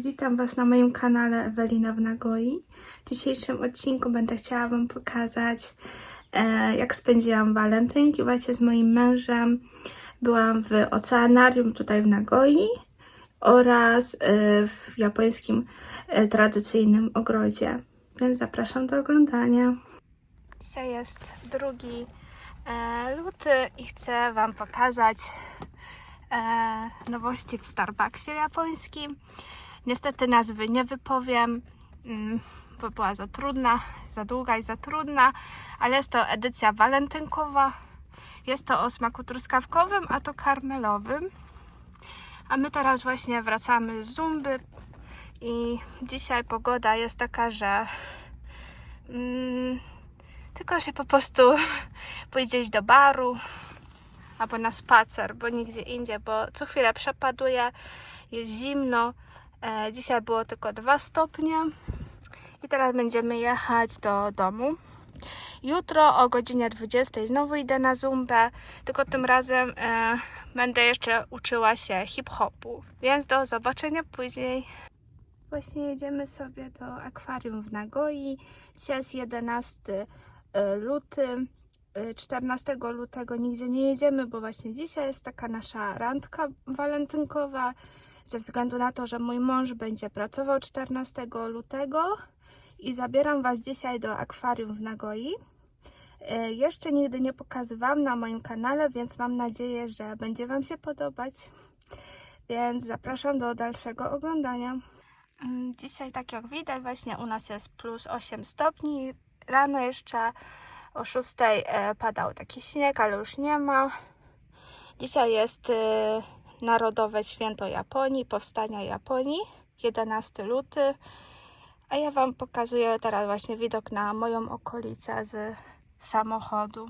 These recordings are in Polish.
Witam Was na moim kanale Ewelina w Nagoi. W dzisiejszym odcinku będę chciała Wam pokazać, e, jak spędziłam walentynki właśnie z moim mężem. Byłam w oceanarium tutaj w Nagoi oraz e, w japońskim e, tradycyjnym ogrodzie. Więc zapraszam do oglądania. Dzisiaj jest drugi e, luty i chcę Wam pokazać e, nowości w Starbucksie japońskim. Niestety nazwy nie wypowiem, mm, bo była za trudna, za długa i za trudna, ale jest to edycja walentynkowa. Jest to o smaku truskawkowym, a to karmelowym. A my teraz właśnie wracamy z Zumby i dzisiaj pogoda jest taka, że mm, tylko się po prostu pójść do baru, albo na spacer, bo nigdzie indziej, bo co chwilę przepaduje, jest zimno. E, dzisiaj było tylko 2 stopnie i teraz będziemy jechać do domu. Jutro o godzinie 20 znowu idę na zumbę, tylko tym razem e, będę jeszcze uczyła się hip-hopu, więc do zobaczenia później. Właśnie jedziemy sobie do akwarium w Nagoi. Dzisiaj jest 11 e, luty. Y, 14 lutego nigdzie nie jedziemy, bo właśnie dzisiaj jest taka nasza randka walentynkowa. Ze względu na to, że mój mąż będzie pracował 14 lutego i zabieram Was dzisiaj do akwarium w Nagoi. Y, Jeszcze nigdy nie pokazywałam na moim kanale, więc mam nadzieję, że będzie Wam się podobać. Więc zapraszam do dalszego oglądania. Mm, Dzisiaj, tak jak widać, właśnie u nas jest plus 8 stopni. Rano jeszcze o 6 e, padał taki śnieg, ale już nie ma. Dzisiaj jest e, Narodowe Święto Japonii, powstania Japonii, 11 luty. A ja Wam pokazuję teraz właśnie widok na moją okolicę z samochodu.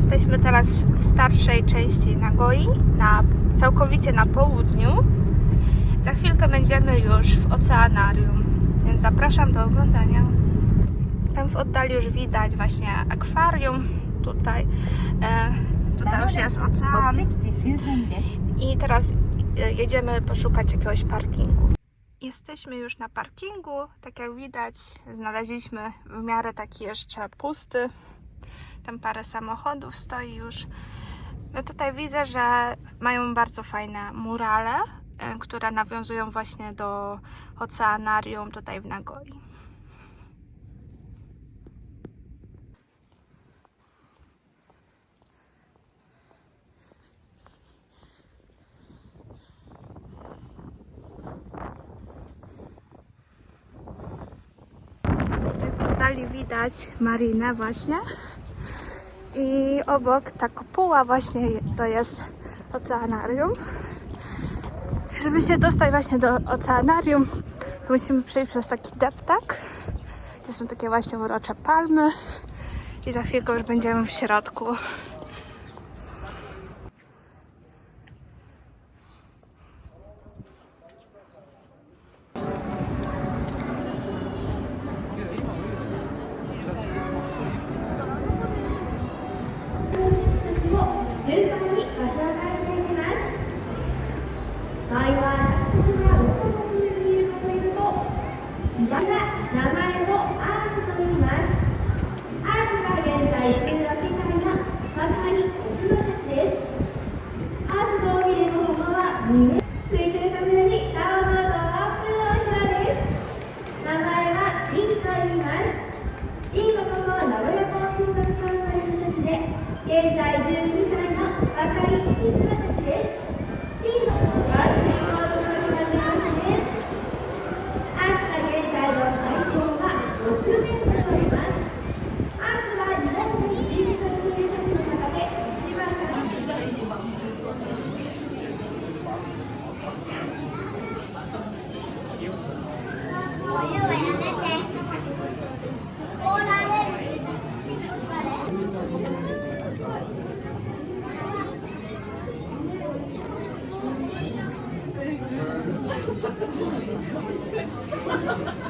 Jesteśmy teraz w starszej części Nagoi, na, całkowicie na południu. Za chwilkę będziemy już w oceanarium, więc zapraszam do oglądania. Tam w oddali już widać właśnie akwarium, tutaj, e, tutaj już jest ocean. I teraz e, jedziemy poszukać jakiegoś parkingu. Jesteśmy już na parkingu, tak jak widać znaleźliśmy w miarę taki jeszcze pusty, tam parę samochodów stoi już. No tutaj widzę, że mają bardzo fajne murale, e, które nawiązują właśnie do oceanarium tutaj w Nagoi. Tutaj w widać marinę właśnie. I obok ta kopuła właśnie to jest oceanarium. Żeby się dostać właśnie do oceanarium, musimy przejść przez taki deptak, gdzie są takie właśnie urocze palmy. I za chwilkę już będziemy w środku. Ha ha ha!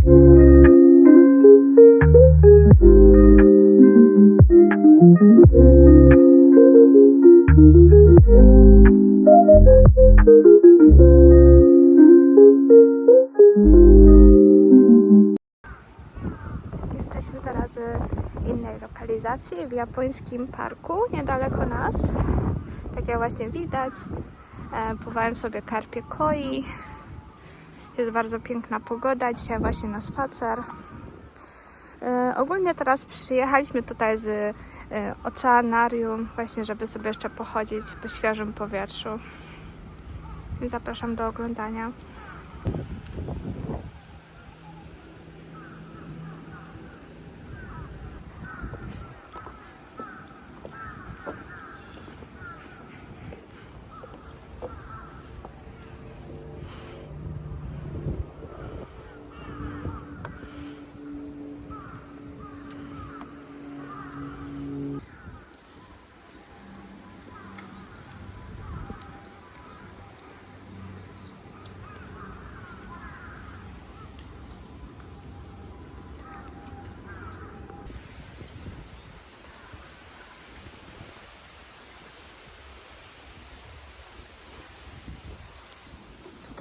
lokalizacji, w japońskim parku, niedaleko nas. Tak jak właśnie widać, e, pływałem sobie karpie koi. Jest bardzo piękna pogoda, dzisiaj właśnie na spacer. E, Ogólnie teraz przyjechaliśmy tutaj z e, oceanarium, właśnie żeby sobie jeszcze pochodzić po świeżym powietrzu. Zapraszam do oglądania.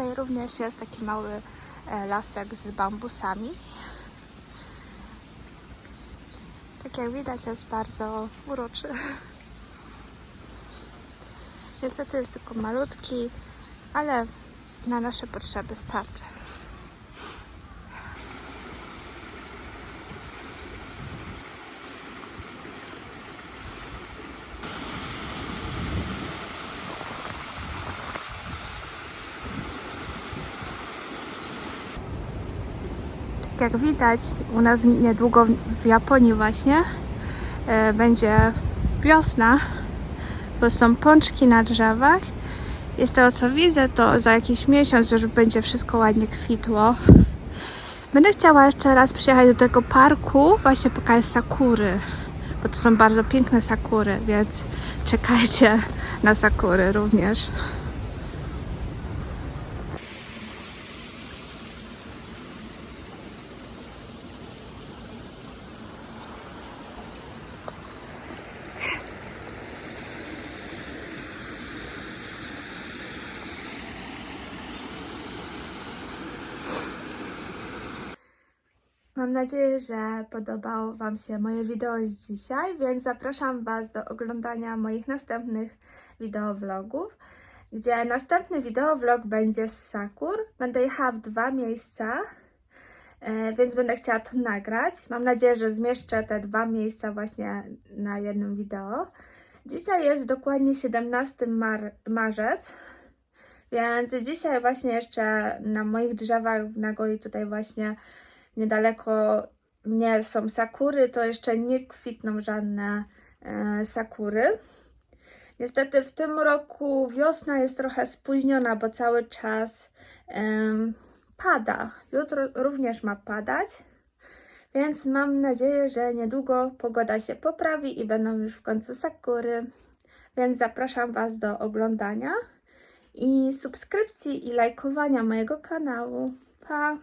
Tutaj również jest taki mały e, lasek z bambusami. Tak jak widać jest bardzo uroczy. Niestety jest tylko malutki, ale na nasze potrzeby starczy. Jak widać, u nas niedługo w Japonii właśnie e, będzie wiosna, bo są pączki na drzewach. I z tego co widzę, to za jakiś miesiąc już będzie wszystko ładnie kwitło. Będę chciała jeszcze raz przyjechać do tego parku, właśnie pokazać sakury, bo to są bardzo piękne sakury, więc czekajcie na sakury również. Mam nadzieję, że podobało Wam się moje wideo z dzisiaj, więc zapraszam Was do oglądania moich następnych wideowlogów, gdzie następny wideowlog będzie z Sakur. Będę jechała w dwa miejsca, e, więc będę chciała to nagrać. Mam nadzieję, że zmieszczę te dwa miejsca właśnie na jednym wideo. Dzisiaj jest dokładnie 17 mar- marzec, więc dzisiaj właśnie jeszcze na moich drzewach w Nagoi tutaj właśnie niedaleko mnie są sakury, to jeszcze nie kwitną żadne e, sakury. Niestety w tym roku wiosna jest trochę spóźniona, bo cały czas pada. Jutro również ma padać, więc mam nadzieję, że niedługo pogoda się poprawi i będą już w końcu sakury. Więc zapraszam Was do oglądania i subskrypcji i lajkowania mojego kanału. Pa!